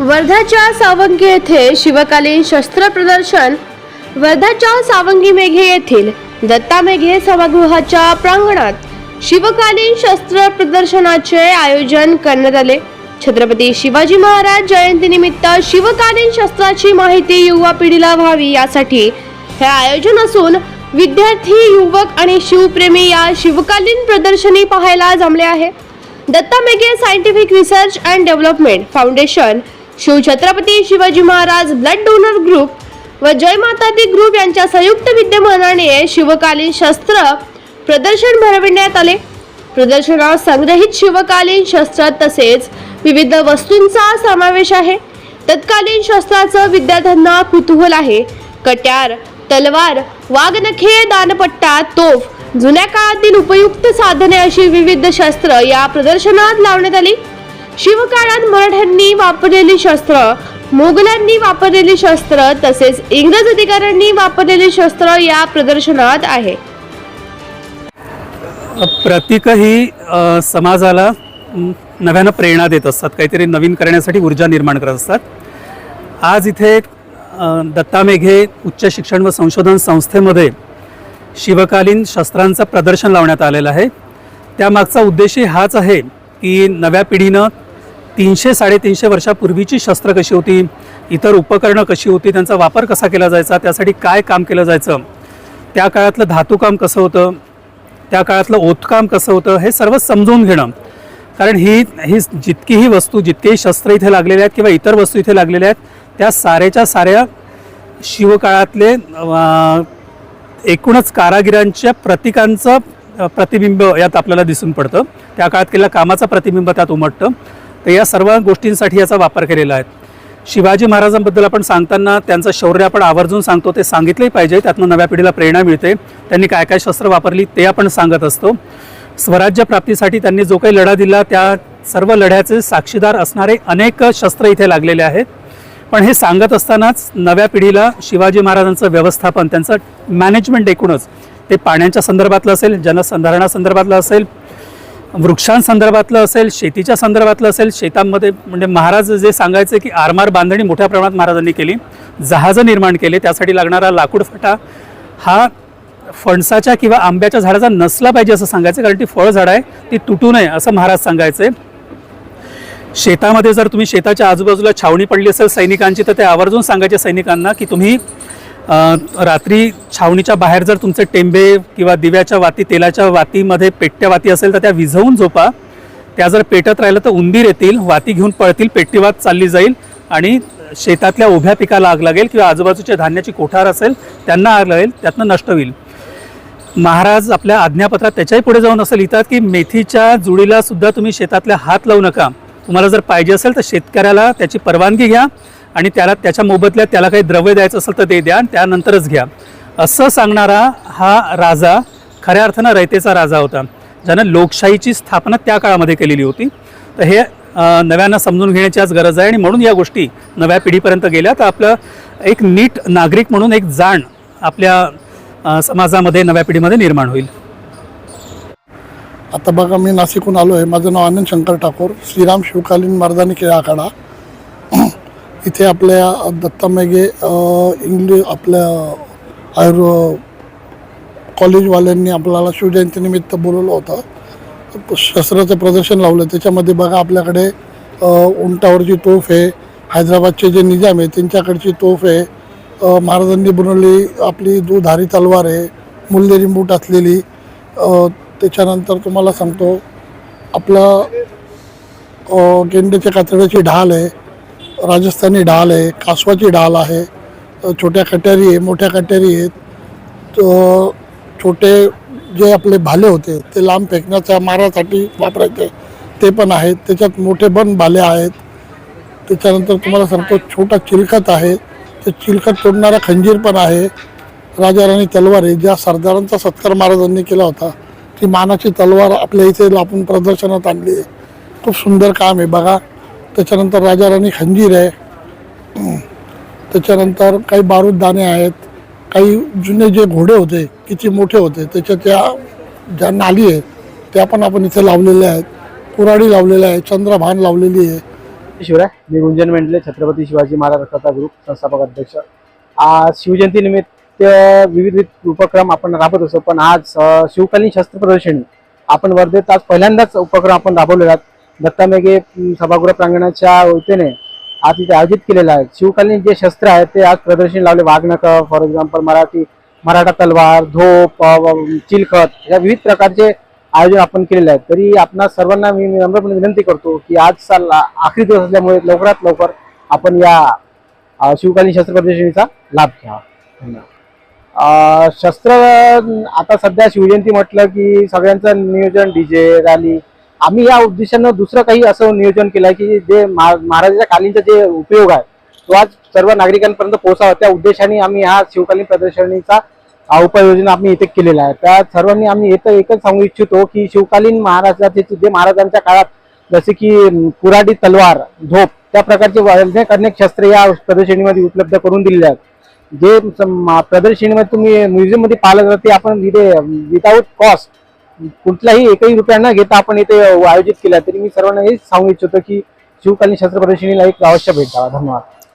वर्ध्याच्या सावंगी येथे शिवकालीन शस्त्र प्रदर्शन वर्ध्याच्या सावंगी मेघे येथील दत्ता मेघे सभागृहाच्या प्रांगणात शिवकालीन शस्त्र प्रदर्शनाचे आयोजन करण्यात आले. छत्रपती शिवाजी महाराज जयंतीनिमित्त शिवकालीन शस्त्राची माहिती युवा पिढीला व्हावी यासाठी हे आयोजन असून विद्यार्थी युवक आणि शिवप्रेमी या शिवकालीन प्रदर्शनी पाहायला जमले आहे. Datta Meghe scientific research and development foundation Shivchhatrapati Shivaji Maharaj blood donor group व जय माता दी ग्रुप यांच्या संयुक्त विद्यमानाने शिवकालीन शस्त्र प्रदर्शन भरविण्यात आले. प्रदर्शनात संग्रहित शिवकालीन शस्त्र तसेच विविध वस्तूंचा समावेश आहे. तत्कालीन शस्त्राचं विद्यार्थ्यांना कुतूहल आहे. कट्यार तलवार वाघनखे दानपट्टा तोफ जुन्या काळातील उपयुक्त साधने अशी विविध शस्त्र या प्रदर्शनात लावण्यात आली. शिवकाळात मराठ्यांनी वापरलेली शस्त्र मोगलांनी वापरलेली शस्त्र तसेच इंग्रज अधिकाऱ्यांनी वापरलेली शस्त्र या प्रदर्शनात आहे. प्रतीक ही समाजाला नव्यानं प्रेरणा देत असतात. काहीतरी नवीन करण्यासाठी ऊर्जा निर्माण करत असतात. आज इथे दत्ता मेघे उच्च शिक्षण व संशोधन संस्थेमध्ये शिवकालीन शस्त्रांचं प्रदर्शन लावण्यात आलेलं आहे. त्यामागचा उद्देशही हाच आहे की नव्या पिढीनं तीनशे साडेतीनशे वर्षापूर्वीची शस्त्र कशी होती? इतर उपकरणं कशी होती? त्यांचा वापर कसा केला जायचा? त्यासाठी काय काम केलं जायचं? त्या काळातलं धातुकाम कसं होतं? त्या काळातलं ओतकाम कसं होतं? हे सर्व समजून घेणं. कारण ही ही जितकीही वस्तू जितकेही शस्त्र इथे लागलेले आहेत किंवा इतर वस्तू इथे लागलेल्या आहेत त्या साऱ्याच्या साऱ्या शिवकाळातले एकूणच कारागिरांच्या प्रतिकांचं प्रतिबिंब यात आपल्याला दिसून पडतं. त्या काळात केलेल्या कामाचं प्रतिबिंब त्यात उमटतं. तर या सर्व गोष्टींसाठी याचा वापर केलेला आहे. शिवाजी महाराजांबद्दल आपण सांगताना त्यांचं शौर्य आपण आवर्जून सांगतो ते सांगितलंही पाहिजे. त्यातनं नव्या पिढीला प्रेरणा मिळते. त्यांनी काय काय शस्त्र वापरली ते आपण सांगत असतो. स्वराज्य प्राप्तीसाठी त्यांनी जो काही लढा दिला त्या सर्व लढ्याचे साक्षीदार असणारे अनेक शस्त्र इथे लागलेले आहेत. पण हे सांगत असतानाच नव्या पिढीला शिवाजी महाराजांचं व्यवस्थापन त्यांचं मॅनेजमेंट एकूणच. ते पाण्याच्या संदर्भातलं असेल जनसंधारणासंदर्भातलं असेल वृक्षांसंदर्भातलं असेल शेतीच्या संदर्भातलं असेल शेतांमध्ये म्हणजे महाराज जे सांगायचे की आरमार बांधणी मोठ्या प्रमाणात महाराजांनी केली जहाजं निर्माण केले त्यासाठी लागणारा लाकूड फटा हा फणसाच्या किंवा आंब्याच्या झाडाचा नसला पाहिजे असं सांगायचं कारण ती फळझाड आहे ती तुटू नये असं महाराज सांगायचे. शेतामध्ये जर तुम्ही शेताच्या आजूबाजूला छावणी पडली असेल सैनिकांची तर ते आवर्जून सांगायचे सैनिकांना की तुम्ही रात्री छावणीच्या बाहेर जर तुमचे टेंबे किंवा दिव्याच्या वाती तेलाच्या वातीमध्ये पेटत्या वाती असेल तर त्या विझवून झोपा. त्या जर पेटत राहिलं तर उंदीर येतील वाती घेऊन पळतील पेट्टीवात चालली जाईल आणि शेतातल्या उभ्या पिकाला आग लागेल किंवा आजूबाजूच्या धान्याची कोठार असेल त्यांना आग लागेल त्यातनं नष्ट होईल. महाराज आपल्या आज्ञापत्रात त्याच्याही पुढे जाऊन असं लिहितात की मेथीच्या जुडीला सुद्धा तुम्ही शेतातल्या हात लावू नका. तुम्हाला जर पाहिजे असेल तर शेतकऱ्याला त्याची परवानगी घ्या. आणि त्याला त्याच्या मोबदल्यात त्याला काही द्रव्य द्यायचं असेल तर ते द्या आणि त्यानंतरच घ्या. असं सांगणारा हा राजा खऱ्या अर्थानं रयतेचा राजा होता ज्यानं लोकशाहीची स्थापना त्या काळामध्ये केलेली होती. तर हे नव्यांना नव्यानं समजून घेण्याची आज गरज आहे आणि म्हणून या गोष्टी नव्या पिढीपर्यंत गेल्या. तर आपलं एक नीट नागरिक म्हणून एक जाण आपल्या समाजामध्ये नव्या पिढीमध्ये निर्माण होईल. आता बघा मी नाशिकहून आलो आहे. माझं नाव आनंद शंकर ठाकूर. श्रीराम शिवकालीन मर्दानी खेळ आखाडा. इथे आपल्या दत्ता मेघे इंग्लिश आपल्या आयुर् कॉलेजवाल्यांनी आपल्याला शिवजयंतीनिमित्त बोलवलं होतं. शस्त्राचं प्रदर्शन लावलं. त्याच्यामध्ये बघा आपल्याकडे उंटावरची तोफ आहे हैदराबादचे जे निजाम आहे त्यांच्याकडची तोफ आहे. महाराजांनी बनवली आपली दुधारी तलवार आहे मुल्लेरी मूठ असलेली. त्याच्यानंतर तुम्हाला सांगतो आपलं गेंड्याच्या कातड्याची ढाल आहे. राजस्थानी ढाल आहे कासवाची ढाल आहे छोट्या कट्यारी आहे मोठ्या कट्यारी आहेत. छोटे जे आपले भाले होते ते लांब फेकण्याच्या मारासाठी वापरायचे ते पण आहेत. त्याच्यात मोठे पण भाले आहेत. त्याच्यानंतर तुम्हाला सांगतो छोटा चिलखत आहे. ते चिलखत तोडणारा खंजीर पण आहे. राजा राणी तलवार आहे. ज्या सरदारांचा सत्कार महाराजांनी केला होता ती मानाची तलवार आपल्या इथे आपण प्रदर्शनात आणली आहे. खूप सुंदर काम आहे. बघा त्याच्यानंतर राजा राणी खंजीर आहे. त्याच्यानंतर काही बारूद दाणे आहेत. काही जुने जे घोडे होते किती मोठे होते त्याच्या त्या ज्या नाली आहेत त्या पण आपण इथे लावलेल्या आहेत. कुराडी लावलेल्या आहे चंद्रभान लावलेली आहे. शिवराय मी गुंजन मेंढले छत्रपती शिवाजी महाराज कथा ग्रुप संस्थापक अध्यक्ष. आज शिवजयंती निमित्त विविध उपक्रम आपण राबवत असतो पण आज शिवकालीन शस्त्र प्रदर्शनी. आपण वर्धेत आज पहिल्यांदाच उपक्रम आपण राबवलेला आहे दत्ता मेघे सभागृह प्रांगणाच्या वतीने आज इथे आयोजित केलेलं आहे. शिवकालीन जे शस्त्र आहेत ते आज प्रदर्शनी लावले. वाघनक फॉर एक्झाम्पल मराठी मराठा तलवार धोप चिलखत या विविध प्रकारचे आयोजन आपण केलेलं आहे तरी आपणा सर्वांना मी नम्रपणे विनंती करतो की आज आखरी दिवस असल्यामुळे लवकरात लवकर आपण या शिवकालीन शस्त्र प्रदर्शनीचा लाभ घ्यावा धन्यवाद. शस्त्र आता सध्या शिवजयंती म्हटलं की सगळ्यांचं नियोजन डीजे रॅली आम्ही या उद्देशानं दुसरं काही असं नियोजन केलं की जे महा- महाराजाच्या कालीनचा जे उपयोग आहे तो आज सर्व नागरिकांपर्यंत पोहोचावा. त्या उद्देशाने आम्ही हा शिवकालीन प्रदर्शनीचा उपाययोजना आम्ही इथे केलेला आहे. त्या सर्वांनी आम्ही इथं एकच सांगू इच्छितो की शिवकालीन महाराजाचे जे महाराजांच्या काळात जसे की कुराडी तलवार झोप त्या प्रकारचे अनेक अनेक शस्त्र या प्रदर्शनीमध्ये उपलब्ध करून दिलेले आहेत. जे प्रदर्शनीमध्ये तुम्ही म्युझियममध्ये पाहिलं जातं ते आपण इथे विदाऊट कॉस्ट कुठलाही एकही रुपया न घेता आपण इथे आयोजित केला तरी मी सर्वांना हे सांगू इच्छितो की शिवकालीन शस्त्र प्रदर्शनीला एक अवश्य भेट द्यावा. धन्यवाद.